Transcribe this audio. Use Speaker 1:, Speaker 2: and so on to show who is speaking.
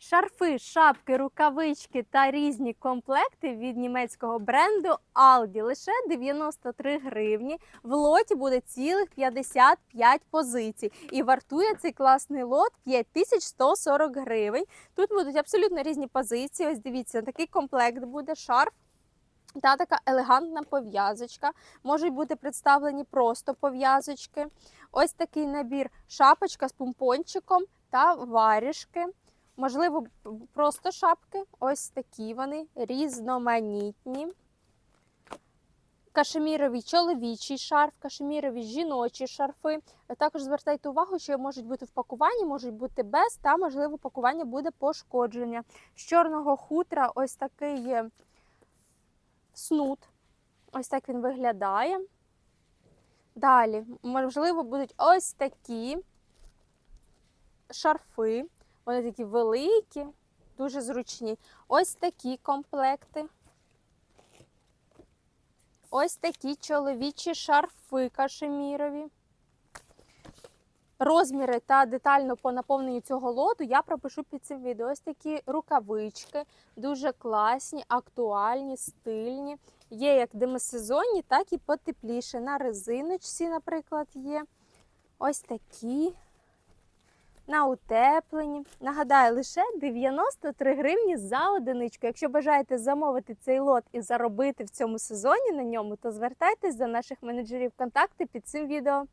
Speaker 1: Шарфи, шапки, рукавички та різні комплекти від німецького бренду Aldi лише 93 гривні. В лоті буде цілих 55 позицій. І вартує цей класний лот 5140 гривень. Тут будуть абсолютно різні позиції. Ось дивіться, такий комплект буде шарф. Та така елегантна пов'язочка. Можуть бути представлені просто пов'язочки. Ось такий набір шапочка з помпончиком та варішки. Можливо, просто шапки. Ось такі вони різноманітні. Кашеміровий чоловічий шарф, кашемірові жіночі шарфи. Також звертайте увагу, що можуть бути в пакуванні, можуть бути без, та можливо пакування буде пошкодження. З чорного хутра ось такий снуд. Ось так він виглядає. Далі, можливо, будуть ось такі шарфи. Вони такі великі, дуже зручні. Ось такі комплекти. Ось такі чоловічі шарфи кашемірові. Розміри та детально по наповненню цього лоту я пропишу під цим відео. Ось такі рукавички, дуже класні, актуальні, стильні. Є як демисезонні, так і потепліше. На резиночці, наприклад, є. Ось такі. На утепленні. Нагадаю, лише 93 гривні за одиничку. Якщо бажаєте замовити цей лот і заробити в цьому сезоні на ньому, то звертайтесь до наших менеджерів контакти під цим відео.